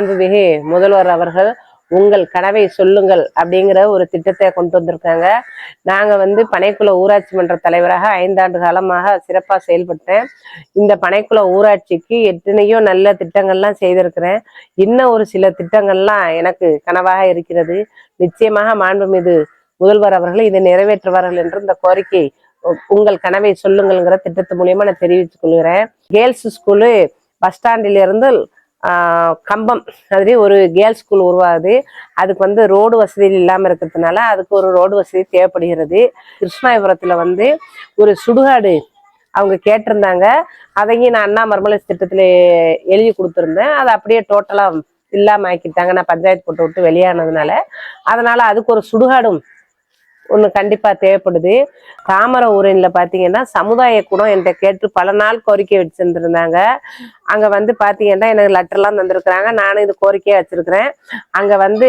மாண்புமிகு முதல்வர் அவர்கள் உங்கள் கனவை சொல்லுங்கள் அப்படிங்கிற ஒரு திட்டத்தை கொண்டு வந்திருக்காங்க. நாங்கள் வந்து பனைக்குள ஊராட்சி மன்ற தலைவராக ஐந்தாண்டு காலமாக சிறப்பாக செயல்பட்டேன். இந்த பனைக்குள ஊராட்சிக்கு எத்தனையோ நல்ல திட்டங்கள்லாம் செய்திருக்கிறேன். இன்னும் ஒரு சில திட்டங்கள்லாம் எனக்கு கனவாக இருக்கிறது. நிச்சயமாக மாண்புமிகு முதல்வர் அவர்கள் இதை நிறைவேற்றுவார்கள் என்று இந்த கோரிக்கை உங்கள் கனவை சொல்லுங்கள்ங்கிற திட்டத்து மூலியமா நான் தெரிவித்துக் கொள்கிறேன். கேர்ள்ஸ் ஸ்கூலு பஸ் ஸ்டாண்டில் இருந்து கம்பம் மாதிரி ஒரு கேர்ள்ஸ் ஸ்கூல் உருவாகுது. அதுக்கு வந்து ரோடு வசதி இல்லாமல் இருக்கிறதுனால அதுக்கு ஒரு ரோடு வசதி தேவைப்படுகிறது. கிருஷ்ணாபுரத்தில் வந்து ஒரு சுடுகாடு அவங்க கேட்டிருந்தாங்க. அதையும் நான் அண்ணா மர்மலை திட்டத்தில் எழுதி கொடுத்துருந்தேன். அதை அப்படியே டோட்டலாக இல்லாமல் ஆக்கிட்டாங்க. நான் பஞ்சாயத்து போட்டு விட்டு வெளியானதுனால. அதனால் அதுக்கு ஒரு சுடுகாடும் ஒன்று கண்டிப்பாக தேவைப்படுது. தாமரை ஊரணியில் பார்த்தீங்கன்னா சமுதாய கூடம் என்கிட்ட கேட்டு பல நாள் கோரிக்கை வச்சுருந்துருந்தாங்க. அங்கே வந்து பார்த்தீங்கன்னா எனக்கு லெட்டர்லாம் தந்திருக்கிறாங்க. நானும் இது கோரிக்கையாக வச்சுருக்கிறேன். அங்கே வந்து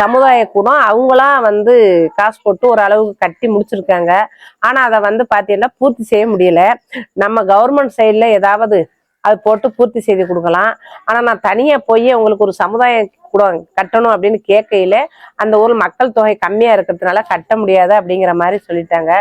சமுதாய கூடம் அவங்களாம் வந்து காசு போட்டு ஒரு அளவுக்கு கட்டி முடிச்சிருக்காங்க. ஆனால் அதை வந்து பார்த்தீங்கன்னா பூர்த்தி செய்ய முடியல. நம்ம கவர்மெண்ட் சைடில் ஏதாவது அது போட்டு பூர்த்தி செய்து கொடுக்கலாம். ஆனால் நான் தனியாக போய் உங்களுக்கு ஒரு சமுதாயம் கூட கட்டணும் அப்படின்னு கேட்கையில அந்த ஊரில் மக்கள் தொகை கம்மியாக இருக்கிறதுனால கட்ட முடியாது அப்படிங்கிற மாதிரி சொல்லிட்டாங்க.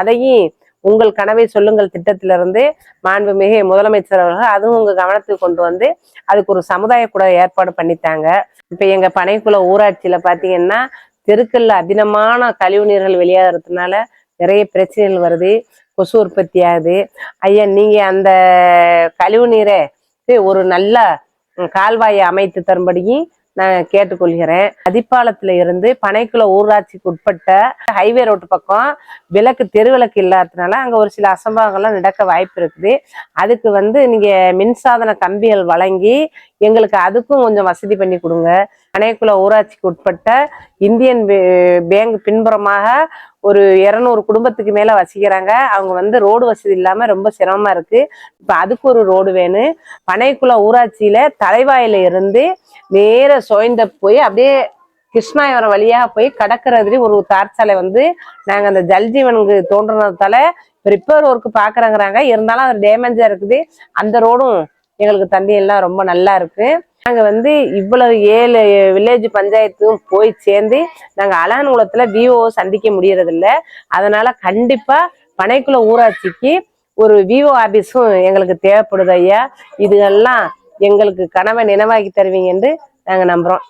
அதையும் உங்கள் கனவை சொல்லுங்கள் திட்டத்திலிருந்து மாண்புமிகு முதலமைச்சர் அவர்கள் அதுவும் உங்கள் கவனத்துக்கு கொண்டு வந்து அதுக்கு ஒரு சமுதாய கூட ஏற்பாடு பண்ணித்தாங்க. இப்போ எங்கள் பனைக்குள ஊராட்சியில் பார்த்தீங்கன்னா தெருக்கல்ல அதிகமான கழிவு நீர்கள் வெளியாகிறதுனால நிறைய பிரச்சனைகள் வருது. கொசு உற்பத்தி ஆகுது ஐயா நீங்கள் அந்த கழிவு நீரை ஒரு நல்ல கால்வாயை அமைத்து தரும்படியும் நான் கேட்டுக்கொள்கிறேன். அதிப்பாலத்தில் இருந்து பனைக்குள ஊராட்சிக்கு உட்பட்ட ஹைவே ரோட்டு பக்கம் விளக்கு தெருவிளக்கு இல்லாததுனால அங்க ஒரு சில அசம்பாவங்கள்லாம் நடக்க வாய்ப்பு இருக்குது. அதுக்கு வந்து நீங்க மின்சாதன கம்பிகள் வழங்கி எங்களுக்கு அதுக்கும் கொஞ்சம் வசதி பண்ணி கொடுங்க. பனைக்குள ஊராட்சிக்கு உட்பட்ட இந்தியன் பே- பேங்க் பின்புறமாக ஒரு இரநூறு குடும்பத்துக்கு மேல வசிக்கிறாங்க. அவங்க வந்து ரோடு வசதி இல்லாம ரொம்ப சிரமமா இருக்கு. இப்ப அதுக்கு ஒரு ரோடு வேணும் பனைக்குள ஊராட்சியில தலைவாயில இருந்து நேர சோய்ந்த போய் அப்படியே கிருஷ்ணாயவரம் வழியாக போய் கடற்கரை ஒரு தார் சாலை வந்து நாங்கள் அந்த ஜல்ஜீவனுக்கு தோன்றுனதால ரிப்பேர் ஒர்க் பார்க்குறங்கிறாங்க இருந்தாலும் அது டேமேஜாக இருக்குது. அந்த ரோடும் எங்களுக்கு தண்ணி எல்லாம் ரொம்ப நல்லா இருக்குது நாங்க வந்து இவ்வளவு ஏழு வில்லேஜ் பஞ்சாயத்தும் போய் சேர்ந்து நாங்க அலகன்குளத்துல விஓ சந்திக்க முடியறதில்ல. அதனால கண்டிப்பா பனைக்குள ஊராட்சிக்கு ஒரு விஓ ஆபீஸும் எங்களுக்கு தேவைப்படுது ஐயா. இதுகெல்லாம் எங்களுக்கு கனவை நினைவாக்கி தருவீங்க என்று நாங்க நம்புறோம்.